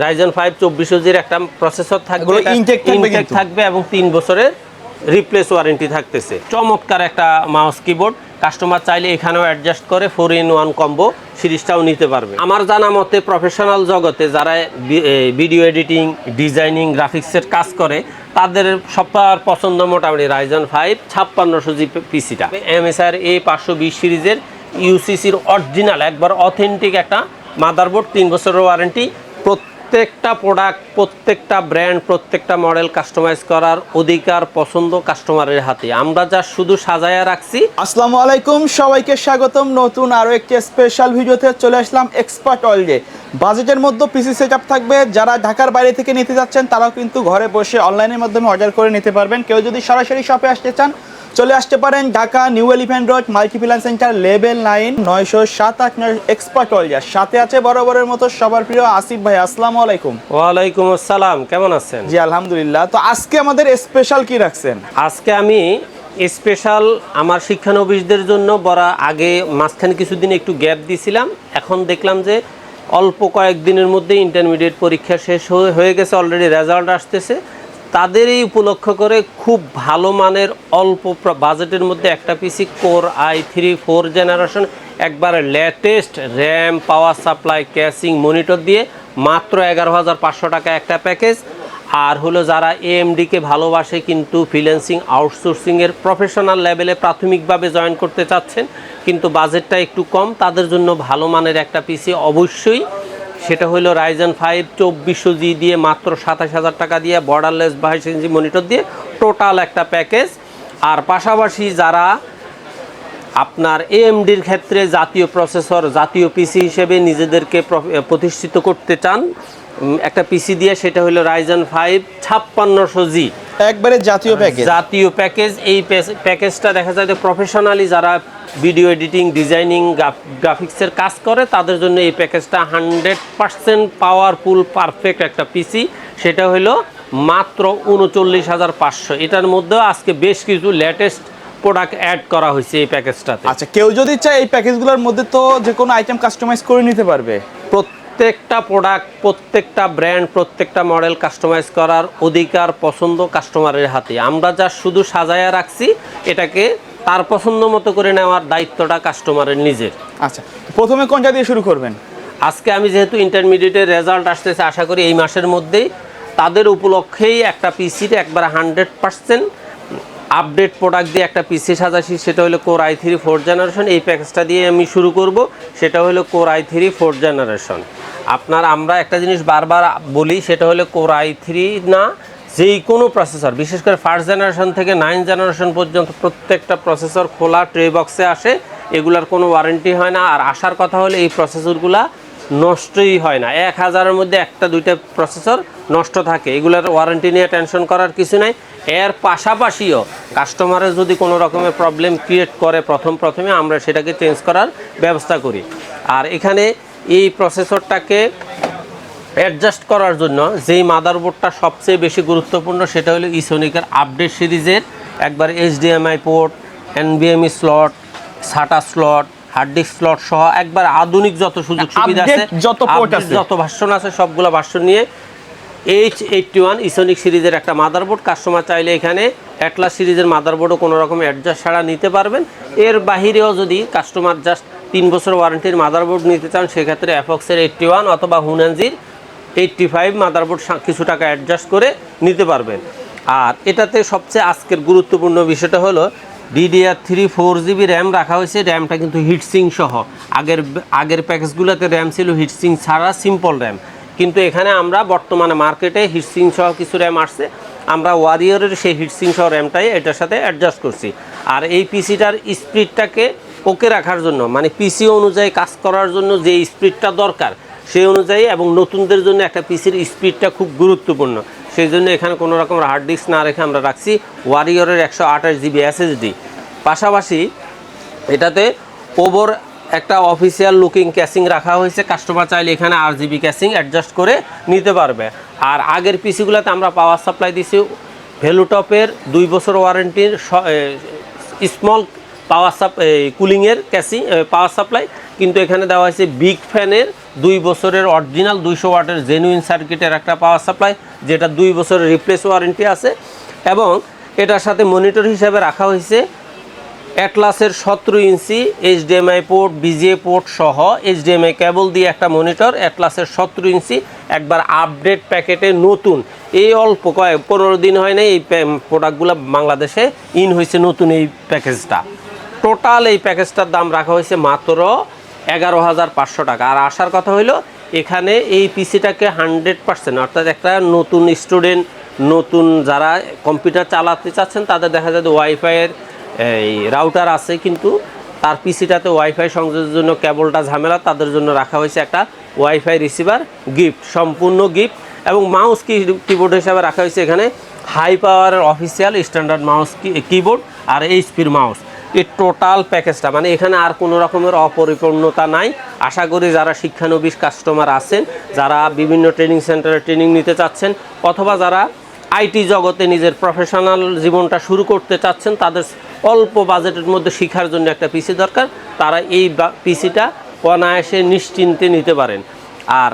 Ryzen five চব্বিশ জির একটা প্রসেসর থাকবে intake থাকবে থাকবে এবং তিন বছরের রিপ্লেস ওয়ারেন্টি থাকতেছে। চমৎকার একটা মাউস কিবোর্ড কাস্টমার চাইলে এখানেও অ্যাডজাস্ট করে ফোর ইন ওয়ান কম্বো সিরিজটাও নিতে পারবে। আমার জানা মতে প্রফেশনাল জগতে যারা ভিডিও এডিটিং ডিজাইনিং গ্রাফিক্সের কাজ করে তাদের সবার পছন্দ মোটামুটি রাইজন ফাইভ ছাপ্পান্নশো জি পিসিটা এমএসআর এ পাঁচশো বিশ সিরিজের ইউসিসির অরিজিনাল একবার অথেন্টিক একটা মাদারবোর্ড তিন বছরের ওয়ারেন্টি প্রত্যেকটা প্রোডাক্ট প্রত্যেকটা ব্র্যান্ড প্রত্যেকটা মডেল কাস্টমাইজ করার অধিকার পছন্দ কাস্টমারের হাতে। আমরা যা শুধু সাজায়া রাখছি। আসসালামু আলাইকুম, সবাইকে স্বাগতম। নতুন আরও একটি স্পেশাল ভিডিওতে চলে আসলাম এক্সপার্ট অয়েলে বাজেটের মধ্যে পিসি সেট থাকবে। যারা ঢাকার বাইরে থেকে নিতে যাচ্ছেন, তারাও কিন্তু ঘরে বসে অনলাইনের মাধ্যমে অর্ডার করে নিতে পারবেন। কেউ যদি সরাসরি শপে আসতে চান চলে আসতে পারেন Dhaka new Elephant road Multiplan center level nine নয়শো সাত আট নয় এক্সপার্ট অয়েল সাথে আছে বরাবরের মতো সবার প্রিয় আসিফ ভাই আসসালামু আলাইকুম। ওয়ালাইকুম আসসালাম কেমন আছেন? জি আলহামদুলিল্লাহ। তো আজকে আমাদের স্পেশাল কি রাখছেন? আজকে আমি স্পেশাল আমার শিক্ষানবিশদের জন্য বড় আগে মাঝখানে কিছুদিন একটু গ্যাপ দিয়েছিলাম এখন দেখলাম যে অল্প কয়েকদিনের মধ্যে ইন্টারমিডিয়েট পরীক্ষা শেষ হয়ে গেছে অলরেডি রেজাল্ট আসতেছে। তাদেরই উপলক্ষ করে খুব ভালো মানের অল্প বাজেটের মধ্যে একটা PC core i three four generation একবারে latest RAM power supply casing monitor দিয়ে মাত্র এগারো হাজার পাঁচশো টাকা একটা প্যাকেজ আর হলো যারা এএমডিকে ভালোবাসে কিন্তু ফ্রিল্যান্সিং আউটসোর্সিংয়ের প্রফেশনাল লেভেলে প্রাথমিকভাবে জয়েন করতে চাচ্ছেন, কিন্তু বাজেটটা একটু কম, তাদের জন্য ভালো মানের একটা পিসি অবশ্যই। সেটা হলো রাইজেন ফাইভ চব্বিশশো জি দিয়ে মাত্র সাতাশ হাজার টাকা দিয়ে বর্ডারলেস বাইশ ইঞ্চি মনিটর দিয়ে টোটাল একটা প্যাকেজ আর পাশাপাশি যারা আপনার এএমডির ক্ষেত্রে জাতীয় প্রসেসর জাতীয় পিসি হিসেবে নিজেদেরকে প্রতিষ্ঠিত করতে চান একটা পিসি দিয়ে সেটা হলো রাইজন ফাইভ ছাপ্পান্নশো জি একবারে জাতীয় প্যাকেজ জাতীয় প্যাকেজ এই প্যাকেজটা দেখা যায় যে প্রফেশনালি যারা ভিডিও এডিটিং ডিজাইনিং গ্রাফিক্সের কাজ করে। তাদের জন্য এই প্যাকেজটা হান্ড্রেড পারসেন্ট পাওয়ারফুল পারফেক্ট একটা পিসি সেটা হলো মাত্র উনচল্লিশ হাজার পাঁচশো। এটার মধ্যেও আজকে বেশ কিছু লেটেস্ট প্রোডাক্ট অ্যাড করা হয়েছে এই প্যাকেজটাতে আচ্ছা কেউ যদি চায় এই প্যাকেজগুলোর মধ্যে তো যে কোনো আইটেম কাস্টমাইজ করে নিতে পারবে। প্রত্যেকটা প্রোডাক্ট প্রত্যেকটা ব্র্যান্ড প্রত্যেকটা মডেল কাস্টমাইজ করার অধিকার পছন্দ কাস্টমারের হাতে। আমরা যা শুধু সাজায়া রাখছি এটাকে তার পছন্দ মতো করে নেওয়ার দায়িত্বটা কাস্টমারের নিজের। আচ্ছা প্রথমে কোনটা দিয়ে শুরু করবেন? আজকে আমি যেহেতু ইন্টারমিডিয়েটের রেজাল্ট আসতেছে আশা করি এই মাসের মধ্যেই তাদের উপলক্ষেই একটা পিসির একবার হান্ড্রেড পার্সেন্ট আপডেট প্রোডাক্ট দিয়ে একটা পিসি সাজাছি সেটা হলো core i three four generation এই প্যাকেজটা দিয়ে আমি শুরু করব সেটা হলো core i three four generation আপনার আমরা একটা জিনিস বারবার বলি সেটা হলো কোর আই থ্রি না যেই কোনো প্রসেসর বিশেষ করে ফার্স্ট জেনারেশন থেকে নাইন জেনারেশন পর্যন্ত প্রত্যেকটা প্রসেসর খোলা ট্রে বক্সে আসে, এগুলার কোনো ওয়ারেন্টি হয় না। আর আসার কথা হলে এই প্রসেসরগুলা নষ্টই হয় না। এক হাজারের মধ্যে একটা দুইটা প্রসেসর নষ্ট থাকে। এগুলোর ওয়ারেন্টি নিয়ে টেনশন করার কিছু নাই। এর পাশাপাশিও কাস্টমারের যদি কোনো রকমের প্রবলেম ক্রিয়েট করে প্রথম প্রথমে, আমরা সেটাকে চেঞ্জ করার ব্যবস্থা করি। আর এখানে এই প্রসেসরটাকে অ্যাডজাস্ট করার জন্য যেই মাদারবোর্ডটা সবচেয়ে বেশি গুরুত্বপূর্ণ সেটা হলো ইসোনিকের আপডেট সিরিজের একবার HDMI port এনবিএমই slot SATA slot hard disk slot সহ একবার আধুনিক যত সুযোগ সুবিধা আছে যত update আছে। যত ভার্সন আছে সবগুলো ভার্সন নিয়ে এইচ এইটটি ওয়ান ইসোনিক সিরিজের একটা মাদারবোর্ড কাস্টমার চাইলে এখানে অ্যাটলাস সিরিজের মাদারবোর্ডও কোনো রকম অ্যাডজাস্ট ছাড়া নিতে পারবেন এর বাহিরেও যদি কাস্টমার জাস্ট তিন বছর ওয়ারেন্টির মাদারবোর্ড নিতে চান সেক্ষেত্রে অ্যাফক্সের এইটটি ওয়ান অথবা হুনানজির এইটটি ফাইভ মাদারবোর্ড কিছু টাকা অ্যাডজাস্ট করে নিতে পারবেন। আর এটাতে সবচেয়ে আজকের গুরুত্বপূর্ণ বিষয়টা হলো DDR three four GB RAM রাখা হয়েছে র্যামটা কিন্তু হিটসিং সহ। আগের আগের প্যাকেজগুলোতে র্যাম ছিল হিটসিং ছাড়া সিম্পল র্যাম কিন্তু এখানে আমরা বর্তমানে মার্কেটে হিটসিং সহ কিছু র্যাম আসছে, আমরা ওয়ারিয়রের সেই হিটসিং সহ র্যামটাই এটার সাথে অ্যাডজাস্ট করছি। আর এই পিসিটার স্পিডটাকে ওকে রাখার জন্য মানে পিসি অনুযায়ী কাজ করার জন্য যে স্পিডটা দরকার সেই অনুযায়ী এবং নতুনদের জন্য একটা পিসির স্পিডটা খুব গুরুত্বপূর্ণ। সেই জন্য এখানে কোনো রকম হার্ড ডিস্ক না রেখে আমরা রাখছি। ওয়ারিয়রের একশো আঠাশ জিবি এসএসডি পাশাপাশি এটাতে ওভার একটা অফিসিয়াল লুকিং ক্যাসিং রাখা হয়েছে। কাস্টমার চাইলে এখানে আর জিবি ক্যাসিং অ্যাডজাস্ট করে নিতে পারবে। আর আগের পিসিগুলোতে আমরা পাওয়ার সাপ্লাই দিছি। ভ্যালুটপের দুই বছর ওয়ারেন্টির স্মল পাওয়ার সাপ কুলিংয়ের ক্যাসি পাওয়ার সাপ্লাই। কিন্তু এখানে দেওয়া হয়েছে বিগ ফ্যানের দুই বছরের অরিজিনাল দুইশো ওয়াটের জেনুইন সার্কিটের একটা পাওয়ার সাপ্লাই, যেটা দুই বছরের রিপ্লেস ওয়ারেন্টি আছে। এবং এটার সাথে মনিটর হিসাবে রাখা হয়েছে অ্যাটলাসের সতেরো inch HDMI port VGA port সহ এইচডিএমআই কেবল দিয়ে একটা মনিটর অ্যাটলাসের সতেরো ইঞ্চি। একবার আপডেট প্যাকেটে নতুন। এই অল্প কয়েক, পনেরো দিন হয় না এই প্রোডাক্টগুলো বাংলাদেশে ইন হয়েছে নতুন এই প্যাকেজটা টোটাল এই প্যাকেজটার দাম রাখা হয়েছে মাত্র এগারো হাজার পাঁচশো টাকা। আর আসার কথা হইল, এখানে এই পিসিটাকে হান্ড্রেড পার্সেন্ট, অর্থাৎ একটা নতুন স্টুডেন্ট, নতুন যারা কম্পিউটার চালাতে চাচ্ছেন, তাদের দেখা যায় ওয়াইফাইয়ের এই রাউটার আছে, কিন্তু তার পিসিটাতে ওয়াইফাই সংযোগের জন্য কেবলটা ঝামেলা, তাদের জন্য রাখা হয়েছে একটা ওয়াইফাই রিসিভার গিফট, সম্পূর্ণ গিফট। এবং মাউস কি কিবোর্ড হিসাবে রাখা হয়েছে এখানে হাই পাওয়ারের অফিসিয়াল স্ট্যান্ডার্ড মাউস কিবোর্ড আর এইচপির মাউস এই টোটাল প্যাকেজটা মানে এখানে আর কোনো রকমের অপরিপূর্ণতা নাই। আশা করি যারা শিক্ষানবিশ কাস্টমার আছেন, যারা বিভিন্ন ট্রেনিং সেন্টারে ট্রেনিং নিতে চাচ্ছেন, অথবা যারা আইটি জগতে নিজের প্রফেশনাল জীবনটা শুরু করতে চাচ্ছেন, তাদের অল্প বাজেটের মধ্যে শেখার জন্য একটা পিসি দরকার। তারা এই পিসিটা অনায়াসে নিশ্চিন্তে নিতে পারেন। আর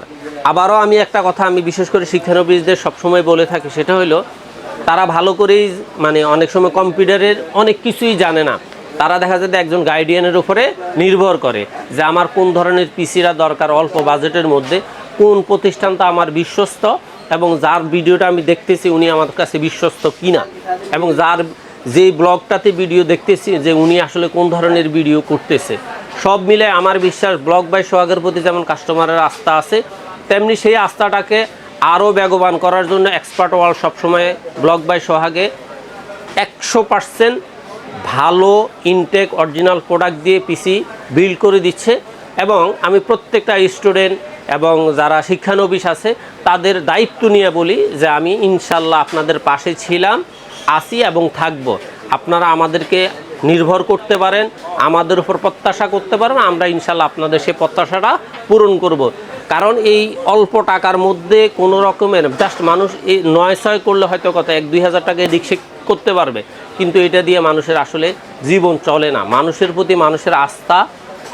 আবারও আমি একটা কথা, আমি বিশেষ করে শিক্ষানবিশদের সবসময় বলে থাকি, সেটা হলো, তারা ভালো করেই মানে অনেক সময় কম্পিউটারের অনেক কিছুই জানে না। তারা দেখা যায় যে একজন গাইডিয়ানের উপরে নির্ভর করে যে আমার কোন ধরনের পিসিরা দরকার অল্প বাজেটের মধ্যে, কোন প্রতিষ্ঠানটা আমার বিশ্বস্ত এবং যার ভিডিওটা আমি দেখতেছি উনি আমার কাছে বিশ্বস্ত কিনা এবং যার যেই ব্লগটাতে ভিডিও দেখতেছি যে উনি আসলে কোন ধরনের ভিডিও করতেছে। সব মিলে আমার বিশ্বাস ব্লগ বাই সোহাগের প্রতি যেমন কাস্টমারের আস্থা আছে, তেমনি সেই আস্থাটাকে আরও বেগবান করার জন্য এক্সপার্ট ওয়ার্ল্ড সবসময় ব্লগ বাই সোহাগে একশো পার্সেন্ট ভালো ইনটেক অরিজিনাল প্রোডাক্ট দিয়ে পিসি বিল্ড করে দিচ্ছে এবং আমি প্রত্যেকটা স্টুডেন্ট এবং যারা শিক্ষানবিশ আছে, তাদের দায়িত্ব নিয়ে বলি যে আমি ইনশাল্লাহ আপনাদের পাশে ছিলাম আসি এবং থাকব আপনারা আমাদেরকে নির্ভর করতে পারেন, আমাদের উপর প্রত্যাশা করতে পারেন, আমরা ইনশাল্লাহ আপনাদের সেই প্রত্যাশাটা পূরণ করব। কারণ এই অল্প টাকার মধ্যে কোনো রকমের জাস্ট মানুষ এই নয় ছয় করলে হয়তো কথা এক দুই হাজার টাকা সেদিক করতে পারবে। কিন্তু এটা দিয়ে মানুষের আসলে জীবন চলে না। মানুষের প্রতি মানুষের আস্থা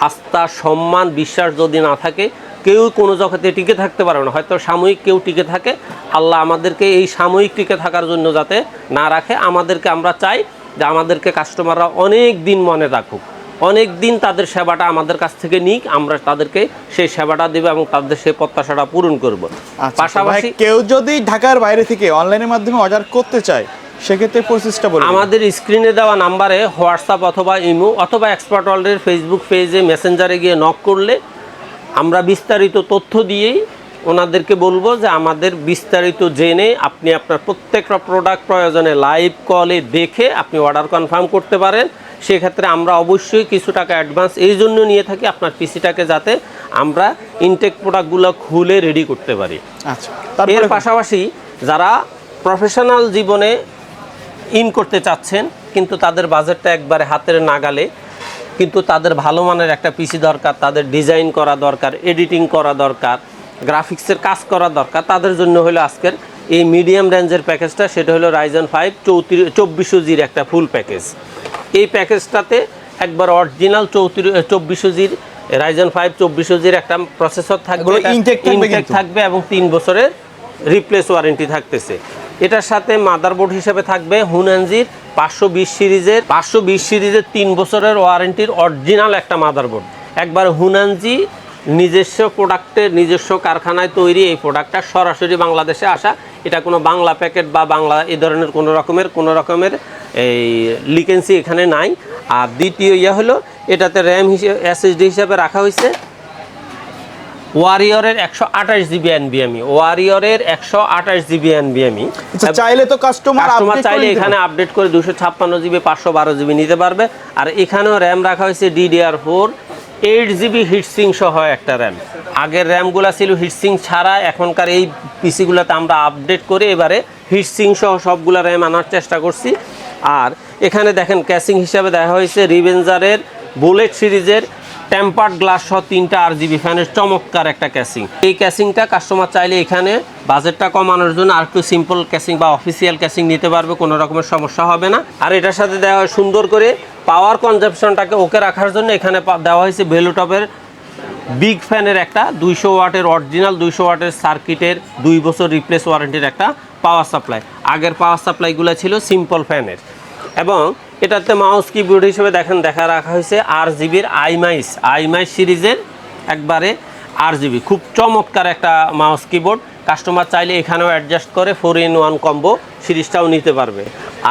আস্থা সম্মান বিশ্বাস যদি না থাকে কেউ কোনো জগতে টিকে থাকতে পারবে না। হয়তো সাময়িক কেউ টিকে থাকে। আল্লাহ আমাদেরকে এই সাময়িক টিকে থাকার জন্য যাতে না রাখে। আমাদেরকে আমরা চাই যে আমাদেরকে কাস্টমাররা অনেক দিন মনে রাখুক। অনেক দিন তাদের সেবাটা আমাদের কাছ থেকে নিক। আমরা তাদেরকে সেই সেবাটা দেবো এবং তাদের সেই প্রত্যাশাটা পূরণ করব। আচ্ছা, পাশাপাশি কেউ যদি ঢাকার বাইরে থেকে অনলাইনের মাধ্যমে অর্ডার করতে চায় সেক্ষেত্রে প্রসেসটা বলুন আমাদের স্ক্রিনে দেওয়া নাম্বারে হোয়াটসঅ্যাপ অথবা ইমো অথবা এক্সপার্ট ওয়ার্ল্ডের ফেসবুক পেজে মেসেঞ্জারে গিয়ে নক করলে আমরা বিস্তারিত তথ্য দিয়েই ওনাদেরকে বলব যে আমাদের বিস্তারিত জেনে আপনি আপনার প্রত্যেকটা প্রোডাক্ট প্রয়োজনে লাইভ কলে দেখে আপনি অর্ডার কনফার্ম করতে পারেন। সেক্ষেত্রে আমরা অবশ্যই কিছু টাকা অ্যাডভান্স এই জন্য নিয়ে থাকি আপনার পিসিটাকে যাতে আমরা ইনটেক প্রোডাক্টগুলো খুলে রেডি করতে পারি। আচ্ছা এর পাশাপাশি যারা প্রফেশনাল জীবনে ইন করতে চাচ্ছেন কিন্তু তাদের বাজেটটা একবারে হাতের নাগালে কিন্তু তাদের ভালো মানের একটা পিসি দরকার তাদের ডিজাইন করা দরকার এডিটিং করা দরকার গ্রাফিক্সের কাজ করা দরকার তাদের জন্য হলো আজকের এই মিডিয়াম রেঞ্জের প্যাকেজটা সেটা হলো রাইজন ফাইভ চৌত্রিশ চব্বিশশো জির একটা ফুল প্যাকেজ এই প্যাকেজটাতে একবার অরিজিনাল চৌত্রিশ চব্বিশশো জির রাইজন ফাইভ চব্বিশশো জির একটা প্রসেসর থাকবে থাকবে থাকবে এবং তিন বছরের রিপ্লেস ওয়ারেন্টি থাকতেছে। এটার সাথে মাদারবোর্ড হিসেবে থাকবে হুনানজির পাঁচশো বিশ সিরিজের, পাঁচশো বিশ সিরিজের তিন বছরের ওয়ারেন্টির অরিজিনাল একটা মাদারবোর্ড। একবার হুনানজি নিজস্ব প্রোডাক্টের নিজস্ব কারখানায় তৈরি এই প্রোডাক্টটা সরাসরি বাংলাদেশে আসা, এটা কোনো বাংলা প্যাকেট বা বাংলা এই ধরনের কোনো রকমের কোনো রকমের এই লিকেন্সি এখানে নাই। আর দ্বিতীয় ইয়ে হলো, এটাতে র্যাম হিসেবে এসএসডি হিসাবে রাখা হয়েছে। ওয়ারিয়রের একশো আঠাশ জিবি এনবিএমই ওয়ারিয়রের একশো আঠাশ জিবি এনবিএমই আচ্ছা, চাইলে তো কাস্টমার কাস্টমার চাইলে এখানে আপডেট করে দুশো ছাপ্পান্ন জিবি পাঁচশো বারো জিবি নিতে পারবে। আর এখানেও র্যাম রাখা হয়েছে DDR four eight GB heatsink সহ একটা র্যাম আগের র্যামগুলো ছিল হিটসিং ছাড়া এখনকার এই পিসিগুলোতে আমরা আপডেট করে এবারে হিটসিং সহ সবগুলো র্যাম আনার চেষ্টা করছি। আর এখানে দেখেন ক্যাসিং হিসাবে দেখা হয়েছে রিভেঞ্জারের বুলেট সিরিজের টেম্পার্ড গ্লাস সহ তিনটা আর জিবি ফ্যানের চমৎকার একটা ক্যাসিং। এই ক্যাসিংটা কাস্টমার চাইলে এখানে বাজেটটা কমানোর জন্য আর একটু সিম্পল ক্যাসিং বা অফিসিয়াল ক্যাসিং নিতে পারবে, কোনো রকমের সমস্যা হবে না। আর এটার সাথে দেওয়া হয় সুন্দর করে পাওয়ার কনজাপশনটাকে ওকে রাখার জন্য এখানে দেওয়া হয়েছে ভেলুটপের বিগ ফ্যানের একটা দুইশো ওয়াটের অরিজিনাল দুইশো ওয়াটের সার্কিটের দুই বছর রিপ্লেস ওয়ারেন্টির একটা পাওয়ার সাপ্লাই আগের পাওয়ার সাপ্লাইগুলো ছিল সিম্পল ফ্যানের এবং এটাতে মাউস কিবোর্ড হিসেবে দেখেন, দেখা রাখা হয়েছে আর জিবির আইমাইস আইমাইস সিরিজের একবারে আর জিবি খুব চমৎকার একটা মাউস কিবোর্ড কাস্টমার চাইলে এখানেও অ্যাডজাস্ট করে ফোর ইন ওয়ান কম্বো সিরিজটাও নিতে পারবে।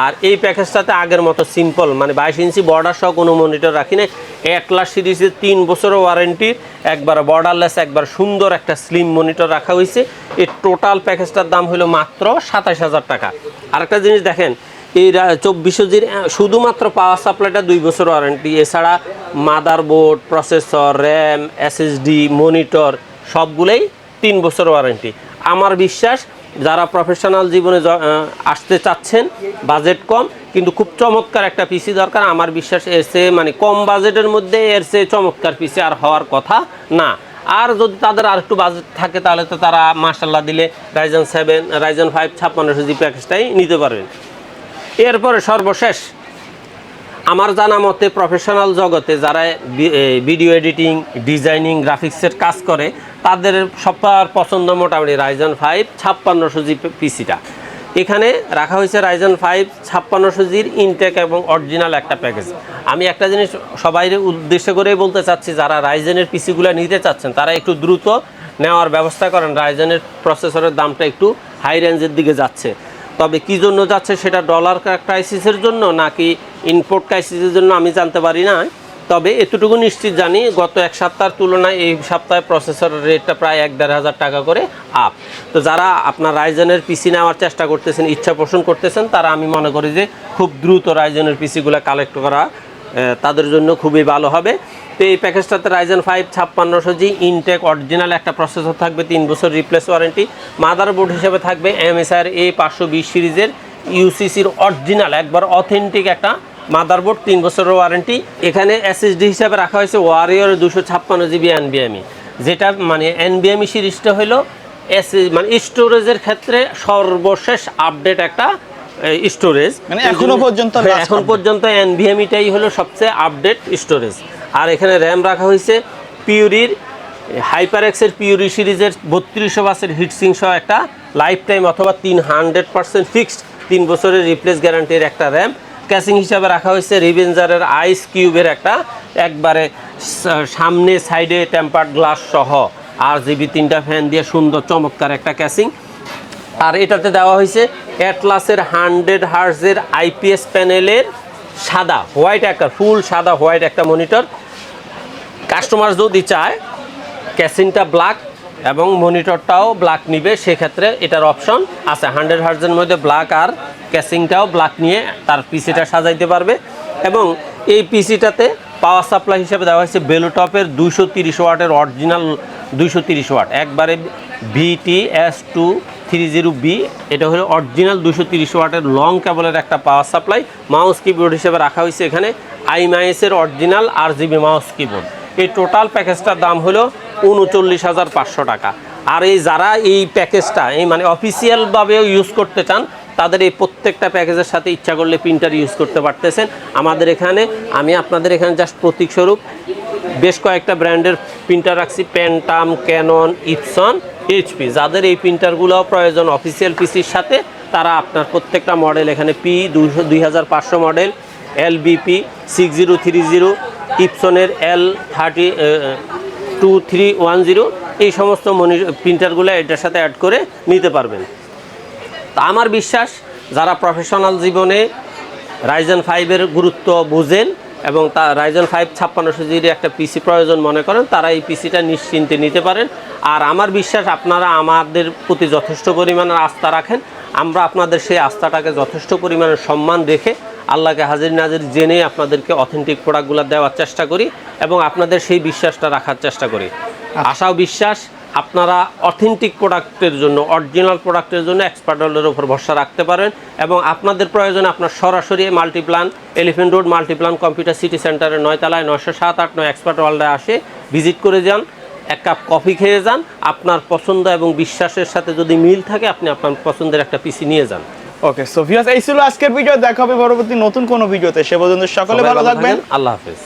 আর এই প্যাকেজটাতে আগের মতো সিম্পল মানে বাইশ ইঞ্চি বর্ডার সহ কোনো মনিটর রাখি না একলা সিরিজের তিন বছরের ওয়ারেন্টি একবার বর্ডারলেস একবার সুন্দর একটা স্লিম মনিটর রাখা হয়েছে। এই টোটাল প্যাকেজটার দাম হলো মাত্র সাতাশ হাজার টাকা। আরেকটা জিনিস দেখেন এই চব্বিশশো জির শুধুমাত্র পাওয়ার সাপ্লাইটা দুই বছর ওয়ারেন্টি এছাড়া motherboard processor RAM SSD monitor সবগুলোই তিন বছর ওয়ারেন্টি আমার বিশ্বাস, যারা প্রফেশনাল জীবনে আসতে চাচ্ছেন বাজেট কম, কিন্তু খুব চমৎকার একটা পিসি দরকার। আমার বিশ্বাস, এর চেয়ে মানে কম বাজেটের মধ্যে এর চেয়ে চমৎকার পিসি আর হওয়ার কথা না। আর যদি তাদের আর একটু বাজেট থাকে, তাহলে তো তারা মার্শাল্লাহ দিলে রাইজন সেভেন রাইজন ফাইভ ছাপ্পান্নশো জি প্যাকেজটাই নিতে পারবেন। এরপরে সর্বশেষ, আমার জানা মতে প্রফেশনাল জগতে যারা ভিডিও এডিটিং ডিজাইনিং গ্রাফিক্সের কাজ করে, তাদের সবার পছন্দ মোটামুটি রাইজন ফাইভ ছাপ্পান্নশো জি পিসিটা। এখানে রাখা হয়েছে রাইজন ফাইভ ছাপ্পান্নশো জির ইনটেক এবং অরিজিনাল একটা প্যাকেজ আমি একটা জিনিস সবাই উদ্দেশ্য করেই বলতে চাচ্ছি, যারা রাইজেনের পিসিগুলো নিতে চাচ্ছেন, তারা একটু দ্রুত নেওয়ার ব্যবস্থা করেন। রাইজেনের প্রসেসরের দামটা একটু হাই রেঞ্জের দিকে যাচ্ছে। তবে কি জন্য যাচ্ছে সেটা ডলার ক্রাইসিসের জন্য নাকি ইনপোর্ট ক্রাইসিসের জন্য আমি জানতে পারি না। তবে এতটুকু নিশ্চিত জানি, গত এক সপ্তাহের তুলনায় এই সপ্তাহে প্রসেসর রেটটা প্রায় এক দেড় হাজার টাকা করে আপ তো যারা আপনার রাইজেনের পিসি নেওয়ার চেষ্টা করতেছেন, ইচ্ছা পোষণ করতেছেন, তারা আমি মনে করি যে খুব দ্রুত রাইজেনের পিসিগুলো কালেক্ট করা তাদের জন্য খুবই ভালো হবে। তো এই প্যাকেজটাতে রাইজেন ফাইভ ছাপ্পান্নশো জি ইনটেক অরিজিনাল একটা প্রসেসর থাকবে, তিন বছর রিপ্লেস ওয়ারেন্টি মাদারবোর্ড হিসেবে থাকবে এমএসআর এ পাঁচশো বিশ সিরিজের ইউসিসির অরিজিনাল একবার অথেন্টিক একটা মাদারবোর্ড তিন বছরের ওয়ারেন্টি এখানে এসএসডি হিসাবে রাখা হয়েছে ওয়ারিয়র দুশো ছাপ্পান্ন জিবি এনবিএমই যেটা মানে এনবিএমই সিরিজটা হলো এস মানে স্টোরেজের ক্ষেত্রে সর্বশেষ আপডেট একটা স্টোরেজ মানে এখনও পর্যন্ত এখন update। পর্যন্ত এনভিএমইটাই হলো সবচেয়ে আপডেট স্টোরেজ আর এখানে র্যাম রাখা হয়েছে পিউরির হাইপার এক্সের পিউরি সিরিজের বত্রিশশো বাসের হিটসিং সহ একটা লাইফ টাইম অথবা তিন হান্ড্রেড পার্সেন্ট ফিক্সড তিন বছরের রিপ্লেস গ্যারান্টির একটা র্যাম ক্যাসিং হিসাবে রাখা হয়েছে রিভেঞ্জারের আইস কিউবের একটা একবারে সামনে সাইডে টেম্পার্ড গ্লাস সহ। আর জিবি তিনটা ফ্যান দিয়ে সুন্দর চমৎকার একটা ক্যাসিং আর এটাতে দেওয়া হয়েছে অ্যাটলাসের হান্ড্রেড হার্জের আইপিএস প্যানেলের সাদা, হোয়াইট একটা, ফুল সাদা, হোয়াইট একটা মনিটর। কাস্টমার যদি চায়, ক্যাসিনটা ব্ল্যাক এবং মনিটরটাও ব্ল্যাক নিবে, সেক্ষেত্রে এটার অপশন আছে। হান্ড্রেড হার্জের মধ্যে ব্ল্যাক আর ক্যাসিংটাও ব্ল্যাক নিয়ে তার পিসিটা সাজাইতে পারবে। এবং এই পিসিটাতে পাওয়ার সাপ্লাই হিসেবে দেওয়া হয়েছে বেলোটপের দুইশো তিরিশ ওয়াটের অরিজিনাল দুইশো তিরিশ ওয়াট। একবারে VT S two three zero B, এটা হলো অরিজিনাল দুশো তিরিশ ওয়াটের লং কেবলের একটা পাওয়ার সাপ্লাই মাউস কিবোর্ড হিসেবে রাখা হয়েছে এখানে। আইমাইএসের অরিজিনাল আর জিবি মাউস কিবোর্ড এই টোটাল প্যাকেজটার দাম হলো উনচল্লিশ হাজার পাঁচশো টাকা। আর এই যারা এই প্যাকেজটা এই মানে অফিসিয়ালভাবেও ইউজ করতে চান, তাদের এই প্রত্যেকটা প্যাকেজের সাথে ইচ্ছা করলে প্রিন্টার ইউজ করতে পারতেছেন। আমাদের এখানে, আমি আপনাদের এখানে জাস্ট প্রতীক স্বরূপ বেশ কয়েকটা ব্র্যান্ডের প্রিন্টার রাখছি। প্যান্টাম ক্যানন ইপসন এইচপি যাদের এই প্রিন্টারগুলো প্রয়োজন অফিসিয়াল পিসির সাথে, তারা আপনার প্রত্যেকটা মডেল এখানে পি দুশো দুই হাজার পাঁচশো model L BP six zero three zero ইপসনের L thirty two three one zero এই সমস্ত মনি প্রিন্টারগুলো এটার সাথে অ্যাড করে নিতে পারবেন। তা আমার বিশ্বাস, যারা প্রফেশনাল জীবনে রাইজেন ফাইভের গুরুত্ব বুঝেন এবং তা রাইজেন ফাইভ ছাপ্পান্নশো জির একটা পিসি প্রয়োজন মনে করেন তারা এই পিসিটা নিশ্চিন্তে নিতে পারেন। আর আমার বিশ্বাস আপনারা আমাদের প্রতি যথেষ্ট পরিমাণের আস্থা রাখেন। আমরা আপনাদের সেই আস্থাটাকে যথেষ্ট পরিমাণের সম্মান রেখে আল্লাহকে হাজির নাজির জেনে আপনাদেরকে অথেন্টিক প্রোডাক্টগুলো দেওয়ার চেষ্টা করি এবং আপনাদের সেই বিশ্বাসটা রাখার চেষ্টা করি। আশাও বিশ্বাস আপনারা অথেন্টিক প্রোডাক্টের জন্য অরিজিনাল প্রোডাক্টের জন্য এক্সপার্টলের উপর ভরসা রাখতে পারেন এবং আপনাদের প্রয়োজনে আপনার সরাসরি Multiplan Elephant road Multiplan computer city সেন্টারের নয়তলায় নয়শো সাত আট নয় এক্সপার্ট ওয়ার্ল্ডে আসে ভিজিট করে যান এক কাপ কফি খেয়ে যান আপনার পছন্দ এবং বিশ্বাসের সাথে যদি মিল থাকে আপনি আপনার পছন্দের একটা পিসি নিয়ে যান। ওকে সো ভিউয়ার্স এই ছিল আজকের ভিডিও দেখা হবে পরবর্তী নতুন কোনো ভিডিওতে সে পর্যন্ত সকলে ভালো থাকবেন। আল্লাহ হাফেজ।